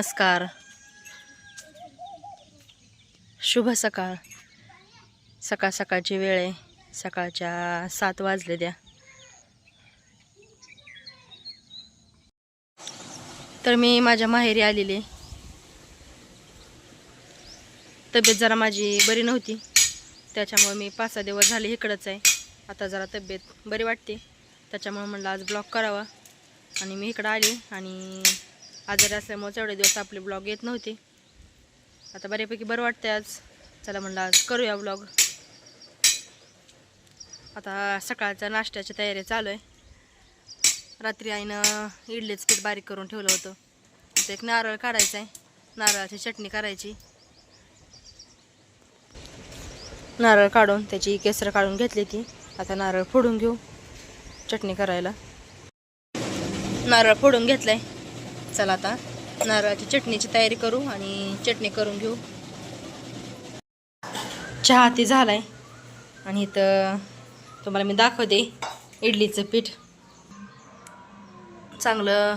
नमस्कार. शुभ सकाळ. सकाळ सकाळची वेळ आहे. सकाळच्या सात वाजले द्या. तर मी माझ्या माहेरी आलेले तब्येत जरा माझी बरी नव्हती. त्याच्यामुळे मी पाच सहा दिवस झाले इकडंच आहे. आता जरा तब्येत बरी वाटते. त्याच्यामुळे म्हणलं आज ब्लॉक करावा. आणि मी इकडं आले आणि आजारी असल्यामुळे तेवढे दिवस आपले ब्लॉग येत नव्हते. आता बऱ्यापैकी बरं वाटते आज. चला म्हणलं आज करूया ब्लॉग आता सकाळच्या नाश्त्याची तयारी चालू आहे रात्री आईनं इडलीच पीठ बारीक करून ठेवलं होतं. आता एक नारळ काढायचा आहे नारळाची चटणी करायची. नारळ काढून त्याची केसर काढून घेतली ती. आता नारळ फोडून घेऊ. चटणी करायला. नारळ फोडून घेतलाय. चला आता नारळाची चटणीची तयारी करू आणि चटणी करून घेऊ. चहा ते झाला आहे आणि इथं तुम्हाला मी दाखवते इडलीचं पीठ. चांगलं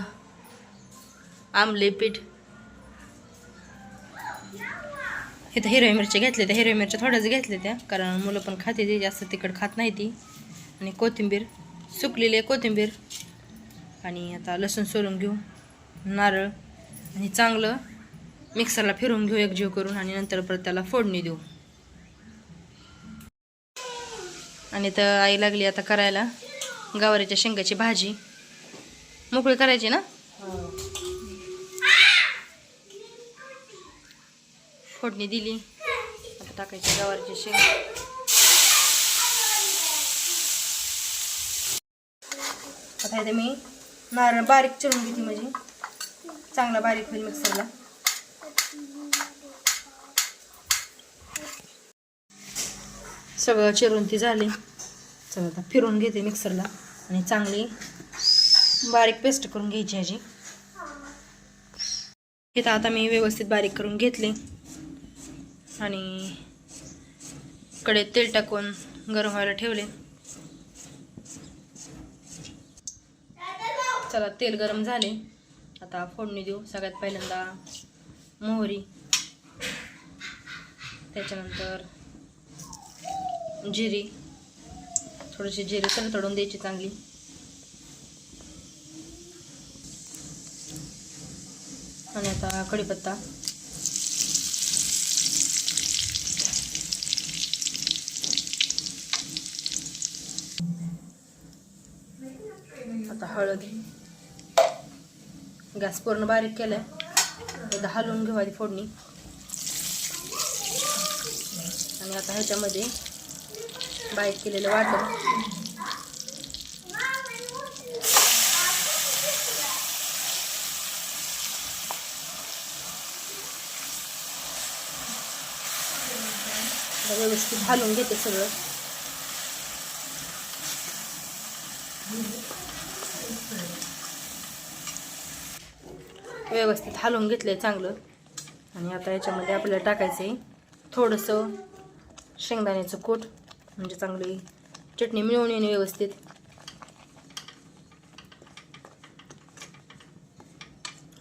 आमले पीठ. इथं हिरव्या मिरच्या घेतल्या त्या. हिरव्या मिरच्या थोड्याच घेतल्या त्या कारण मुलं पण खाते ती जास्त तिखट खात नाही ती. आणि कोथिंबीर सुकलेली आहे कोथिंबीर. आणि आता लसूण सोलून घेऊ. नारळ आणि चांगलं मिक्सरला फिरून घेऊ एकजीव करून आणि नंतर परत त्याला फोडणी देऊ. आणि तर आई लागली आता करायला गवारीच्या शेंगाची भाजी. मोकळी करायची ना? फोडणी दिली. आता टाकायची गवारीची शेंग. आता मी नारळ बारीक चिरून घेते म्हणजे चांगला बारीक होईल मिक्सरला. सगळं चिरून ती झाली. चला आता फिरून घेते मिक्सरला. आणि चांगली बारीक पेस्ट करून घ्यायची ह्याची इथं आता मी व्यवस्थित बारीक करून घेतली. आणि कडे तेल टाकून गरम व्हायला ठेवले. चला तेल गरम झाले. आता फोडणी देऊ. सगळ्यात पहिल्यांदा मोहरी. त्याच्यानंतर जिरी. थोडीशी जिरी तडतडून द्यायची चांगली. आणि आता कढीपत्ता. आता हळद. गॅस पूर्ण बारीक केलाय. एकदा हलवून घेऊ आधी फोडणी. आणि आता ह्याच्यामध्ये बारीक केलेलं वाटण. व्यवस्थित घालून घेते सगळं. व्यवस्थित हलवून घेतलं आहे चांगलं. आणि आता याच्यामध्ये आपल्याला टाकायचं आहे थोडंसं शेंगदाण्याचं कूट म्हणजे चांगली चटणी मिळवून येणे व्यवस्थित.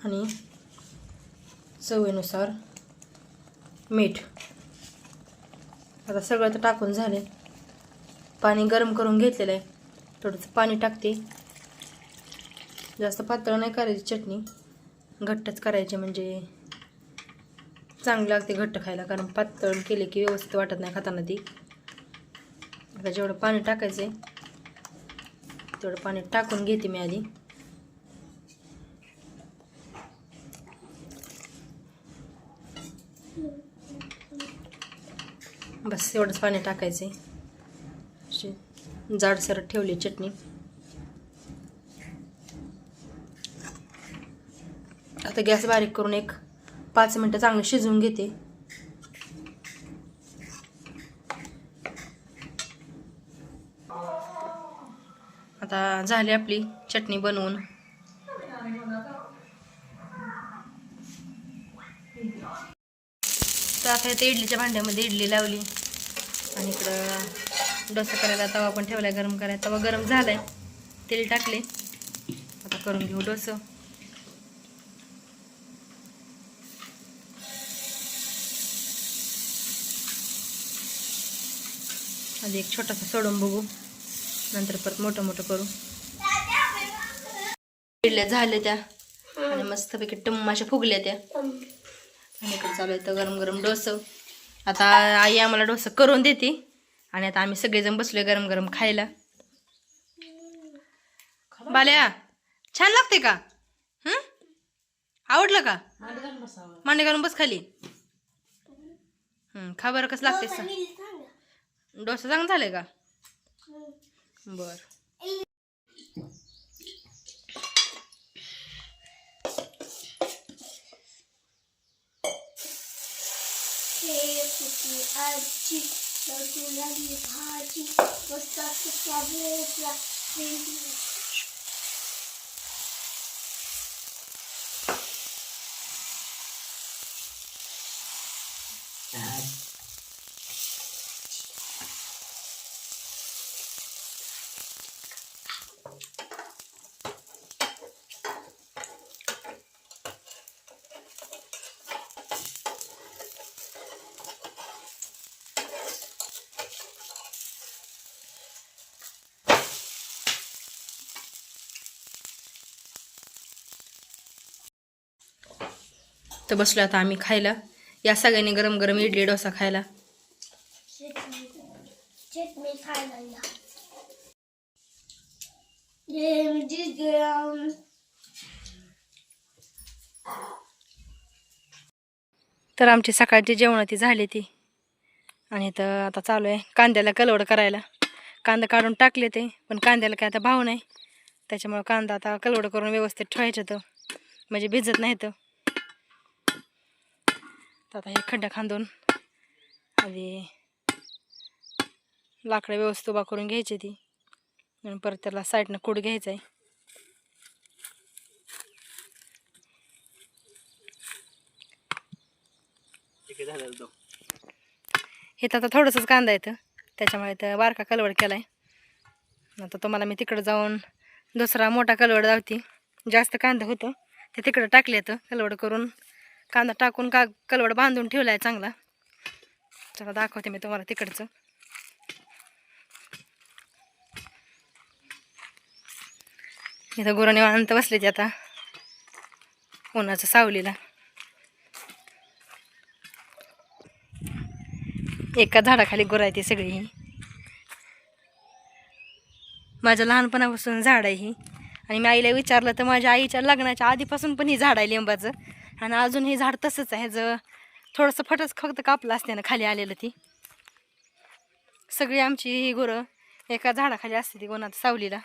आणि चवीनुसार मीठ. आता सगळं तर टाकून झाले. पाणी गरम करून घेतलेलं आहे. थोडंसं पाणी टाकते. जास्त पातळ नाही करायची चटणी. घट्टच करायचे म्हणजे चांगलं लागते घट्ट खायला कारण पातळ केले की व्यवस्थित वाटत नाही खाताना ती. आता जेवढं पाणी टाकायचं आहे तेवढं पाणी टाकून घेते मी आधी. बस एवढंच पाणी टाकायचं आहे जाडसर ठेवली चटणी. आता गॅस बारीक करून एक पाच मिनटं चांगलं शिजवून घेते. आता झाली आपली चटणी बनवून. तर आता इथे इडलीच्या भांड्यामध्ये इडली लावली. आणि इकडं डोसा करायला तवा पण ठेवलाय गरम करायला. तवा गरम झालाय. तेल टाकले आता करून घेऊ डोसं. आधी एक छोटासा सोडून बघू. नंतर परत मोठं मोठं करू. इडल्या झाल्या त्या. आणि मस्तपैकी टम्म अशा फुगल्या त्या. आणि इकडे चालू आहे गरम गरम डोसं. आता आई आम्हाला डोसं करून देते. आणि आता आम्ही सगळेजण बसलोय गरम गरम खायला. बाल्या छान लागते का? हं? आवडलं का? मांडे घालून बस खाली. हं, खा बरं कसं लागते सांग. डोसा चांगला झालंय का? बर. आजी लागली भाजी तर बसलो आता आम्ही खायला. या सगळ्यांनी गरम गरम इडली डोसा खायला. तर आमची सकाळची जेवण ती झाली ती. आणि तर आता चालू आहे कांद्याला कलवड करायला. कांदा काढून टाकले ते पण कांद्याला काय आता भाव नाही. त्याच्यामुळं कांदा आता कलवड करून व्यवस्थित ठेवायचं तर म्हणजे भिजत नाही तर. तर आता हे खड्डा खांदून आधी लाकडं व्यवस्थित उभा करून घ्यायची ती. आणि परत त्याला साईडनं कूड घ्यायचं आहे हे तर आता थोडंसंच कांदा येतं त्याच्यामुळे तर बारका कलवड केला आहे आता तुम्हाला मी तिकडं जाऊन दुसरा मोठा कलवड लावते. जास्त कांदा होतं ते तिकडं टाकले येतं कलवड करून कांदा टाकून का कलवड बांधून ठेवला आहे चांगला. चला दाखवते मी तुम्हाला तिकडचं. इथं गुरं निवांत बसले ते आता. उन्हाचं सावलीला. एका झाडाखाली गुरं आहे ती सगळी. ही माझ्या लहानपणापासून झाड आहे ही. आणि मी आईला विचारलं तर माझ्या आईच्या लग्नाच्या आधीपासून पण ही झाड आहे लिंबाचं. आणि अजून हे झाड तसंच आहे. जर थोडंसं फटच फक्त कापलं असते ना खाली आलेलं ती. सगळी आमची ही गुरं एका झाडाखाली असते ती कोणात सावलीला.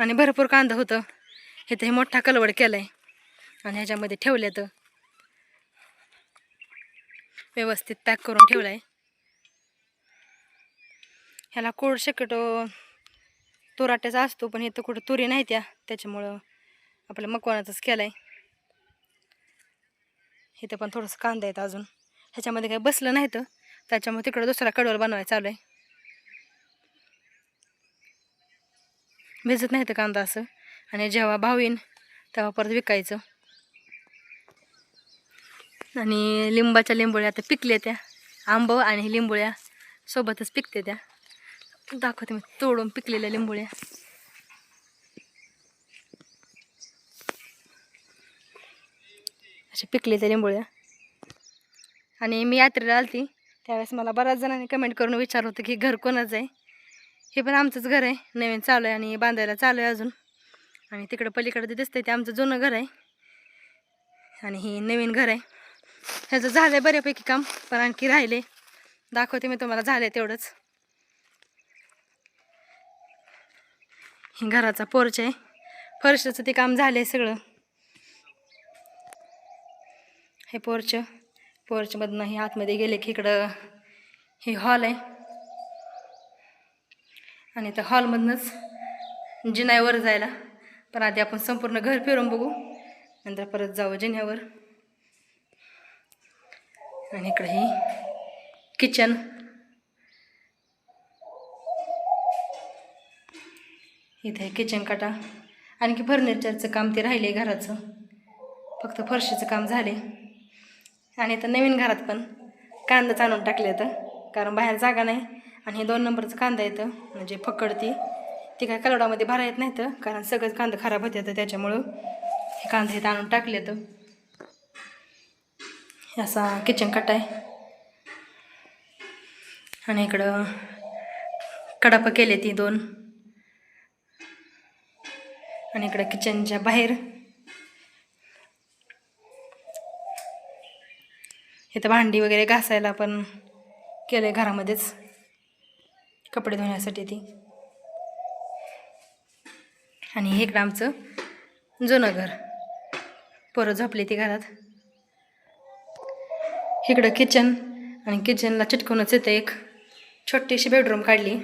आणि भरपूर कांदा होतं. हे तर हे मोठा कलवड केला आहे आणि ह्याच्यामध्ये ठेवलं तर व्यवस्थित पॅक करून ठेवला आहे ह्याला कोड शक्यतो तुराट्याचा असतो पण इथं कुठं तुरी नाही त्या त्याच्यामुळं आपल्या मकवानाचाच केला आहे इथं पण थोडंसं कांदा येतं अजून. ह्याच्यामध्ये काही बसलं नाही तर त्याच्यामुळे तिकडं दुसरा कडवल बनवायचा चालू आहे भिजत नाही तर कांदा असं. आणि जेव्हा भाव येईन तेव्हा परत विकायचं. आणि लिंबाच्या लिंबोळ्या आता पिकल्या त्या. आंब आणि लिंबोळ्या सोबतच पिकते त्या. दाखवते मी तोडून पिकलेल्या लिंबोळ्या. असे पिकले त्या लिंबोळ्या आणि मी यात्रेला आलती. त्यावेळेस मला बऱ्याच जणांनी कमेंट करून विचारलं होतं की घर कोणाचं आहे? हे पण आमचंच घर आहे. नवीन चालू आहे आणि बांधायला चालू आहे अजून. आणि तिकडं पलीकडं ते दिसतंय ते आमचं जुनं घर आहे. आणि हे नवीन घर आहे. ह्याचं झालं आहे बऱ्यापैकी काम पण आणखी राहिले. दाखवते मी तुम्हाला झालं आहे तेवढंच. हे घराचा पोर्च आहे. फरशाचं ते काम झालं आहे सगळं. हे पोर्च पोर्चमधनं हे आतमध्ये गेले की इकडं हे हॉल आहे. आणि त्या हॉलमधनंच जिन्यावर जायला. पण आधी आपण संपूर्ण घर फिरून बघू. नंतर परत जाऊ जिन्यावर. आणि इकडे ही किचन इथे किचन काटा. आणखी फर्निचरचं काम ते राहिले घराचं. फक्त फरशीचं काम झाले आणि आता नवीन घरात पण कांदाच आणून टाकले तर कारण बाहेर जागा नाही. आणि हे दोन नंबरचं कांदा येतं म्हणजे फकडती ते. काय कलवडामध्ये भरा येत नाही तर कारण सगळंच कांदा खराब होते तर त्याच्यामुळं हे कांदा हे आणून टाकले तर असा किचन कट आहे. आणि इकडं कडापं केले ती दोन. आणि इकडं किचनच्या बाहेर इथं भांडी वगैरे घासायला पण केलं आहे घरामध्येच. कपडे धुण्यासाठी ती. आणि हे इकडं आमचं जुनं घर. परत झोपली ती घरात. इकडं किचन आणि किचनला चिटकूनच येतं एक छोटीशी बेडरूम काढली.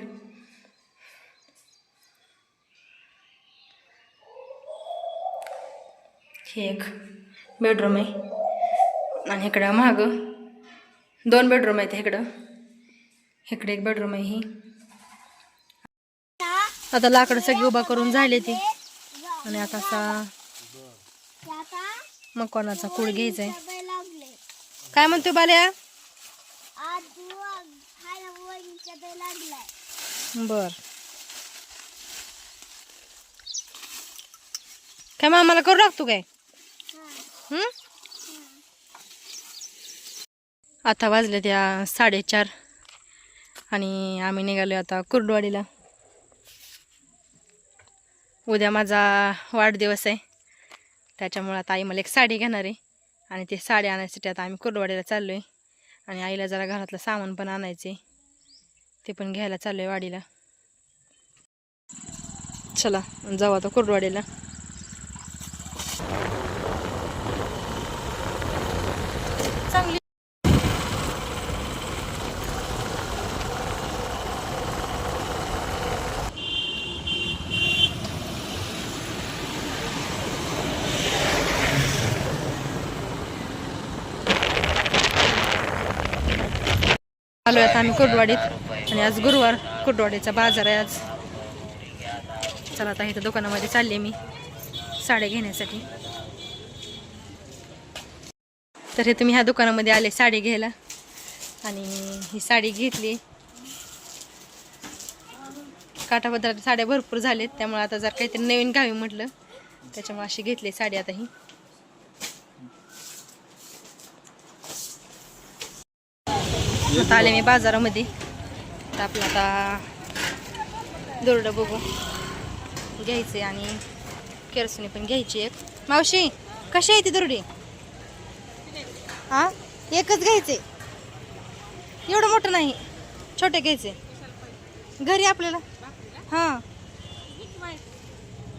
हे एक बेडरूम आहे. आणि इकडं मागं. दोन बेडरूम आहेत इकडं. इकडे एक बेडरूम आहे ही. आता लाकडं सगळी उभा करून झाले ती. आणि आता असा मग कोणाचा कूड घ्यायचा आहे. काय म्हणतो बाल्या? बर. काय मग आम्हाला करू लागतो काय? हम्म आता वाजले त्या साडेचार. आणि आम्ही निघालो आता कुर्डवाडीला. उद्या माझा वाढदिवस आहे. त्याच्यामुळे आता आई मला एक साडी घेणार आहे. आणि ते साडी आणायसाठी आता आम्ही कुर्डवाडीला चाललो आहे आणि आईला जरा घरातलं सामान पण आणायचे ते पण घ्यायला चाललो आहे वाडीला. चला जाऊ आता कुर्डवाडीला. आलो आता आम्ही कुर्डवाडीत आणि आज गुरुवार कुर्डवाडीचा बाजार आहे आज. चला आता इथं दुकानामध्ये चालले मी. साड्या घेण्यासाठी. तर हे तुम्ही ह्या दुकानामध्ये आले साडी घ्यायला. आणि ही साडी घेतली. काठापदराच्या साड्या भरपूर झालेत. त्यामुळे आता जर काहीतरी नवीन घ्यावी म्हटलं त्याच्यामुळे अशी घेतली साडी आता ही. आता आले मी बाजारामध्ये. तर आपलं आता दोरडं बघू. घ्यायचं आणि केरसुनी पण घ्यायची एक. मावशी कशी आहे ती दुरडी? हा? एकच घ्यायचे. एवढं मोठं नाही. छोटे घ्यायचे. घरी आपल्याला. हां.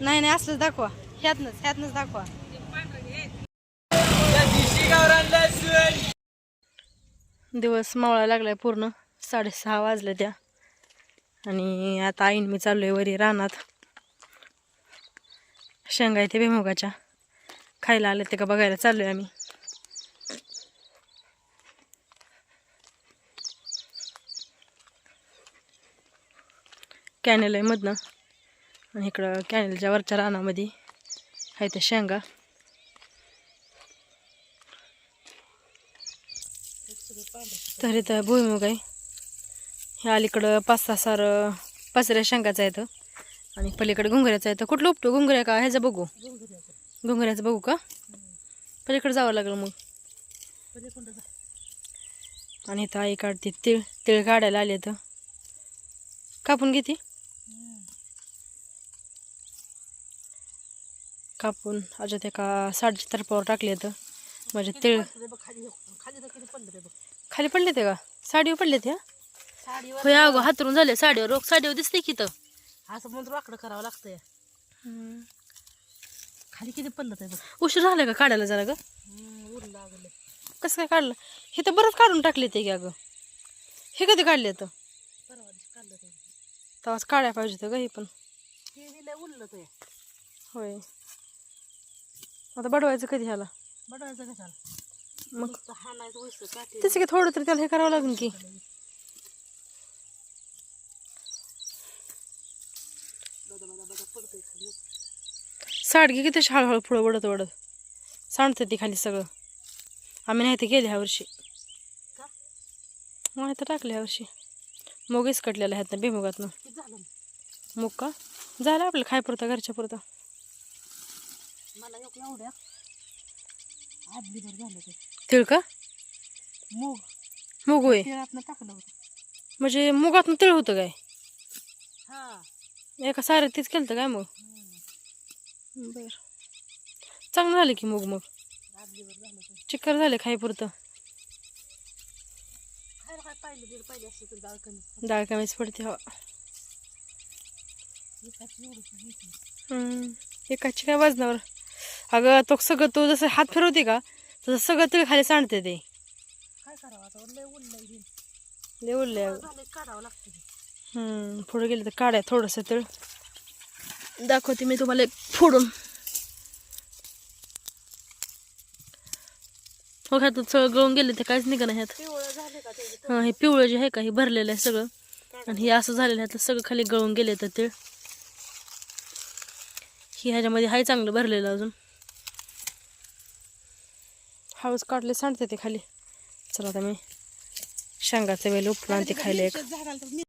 नाही नाही असलंच दाखवा. ह्यातनंच ह्यातनंच दाखवा. दिवस मावळा लागलाय पूर्ण. साडेसहा वाजले त्या. आणि आता आईन मी चाललोय वरी रानात. शेंगा येते बेमुगाच्या खायला आले ते का बघायला चाललोय आम्ही. कॅनेल आहे मधनं. आणि इकडं कॅनेलच्या वरच्या रानामध्ये आहे ते शेंगा. तर इथं भुईमुग आहे. ह्या अलीकडं पाच सहा सार पाचऱ्या शेंगाचं आहे आणि पलीकडे घुंगऱ्याचं आहे. तर कुठलं उपटू? घुंगऱ्या का? ह्याचं बघू. घुंगऱ्याचं बघू का? पलीकडे जावं लागलं मग. आणि इथं आई काढते तिळ तिळ काढायला आले तर कापून घेते? कापून अजून एका साडीच्या तरपावर टाकले म्हणजे तर माझ्या तिळ. खाली पडले ते का? साडीवर पडले ते होय अगं हातरून झाले. साडीवर रोग साडीवर दिसते की तर असं म्हणून वाकडं करावं लागतंय. खाली किती पडलं ते बघ. उशीर झाला का काढायला जरा ग? ऊन लागलं कसं काय काढलं? हे तर बरंच काढून टाकले ते की अगं. हे कधी काढले तर परवा दिवशी काढलं ते. तेव्हाच काढायला पाहिजे होतं ग हे पण. उरलं ते. होय. आता बडवायचं कधी ह्याला? बडवायचं कशाला? मग तसं की थोडं तरी त्याला हे करावं लागेल की. साडगी किती हळूहळू पुढं वडत वडत सांडते ती खाली सगळं. आम्ही नाही ते गेले ह्या वर्षी. का? मग तर टाकले यावर्षी मुगीच कटलेला आहेत ना बेमुगातनं मूग? का? झालं आपलं खाय पुरता घरच्या पुरता मला एवढ्या. झालं ते तिळ का? मूग. मूग होय. तिळातनं टाकलं होतं. म्हणजे मुगातनं तिळ होतं काय? हा. एका साऱ्या तीच केलं काय मग? बर. चांगलं झालं की मूग मग. झालं ते चिक्कर झाले खाय पुरतं. खायला काय पाहिलं दिलं पाहिजे असं तरी डाळ कमी. डाळ कमीच पडते हो एकाच घेतली हम्म. एकाची काय वजनावर अगं तो सगळं तू जसं हात फिरवते का तसं सगळं तिळ खाली सांडते ते. काय करावं आता? लय उरलंय हे. लय उरलंय अगं. झालं काढावं लागतं हे. हम्म, पुढे गेले तर काढाय थोडंसं तर. दाखवते मी तुम्हाला एक फोडून. हो ह्यात सगळं गळून गेले ते काहीच निघा ह्यात पिवळं झाले का त्याचे हा हे पिवळं जे आहे का हे भरलेलं आहे सगळं. आणि हे असं झालेलं आहे सगळं खाली गळून गेले तर ते. ही ह्याच्यामध्ये आहे चांगलं भरलेलं अजून. हळूच काढले सांडते ते खाली. चला आता मी शेंगाचं वेल उपला आणि ते खायला एक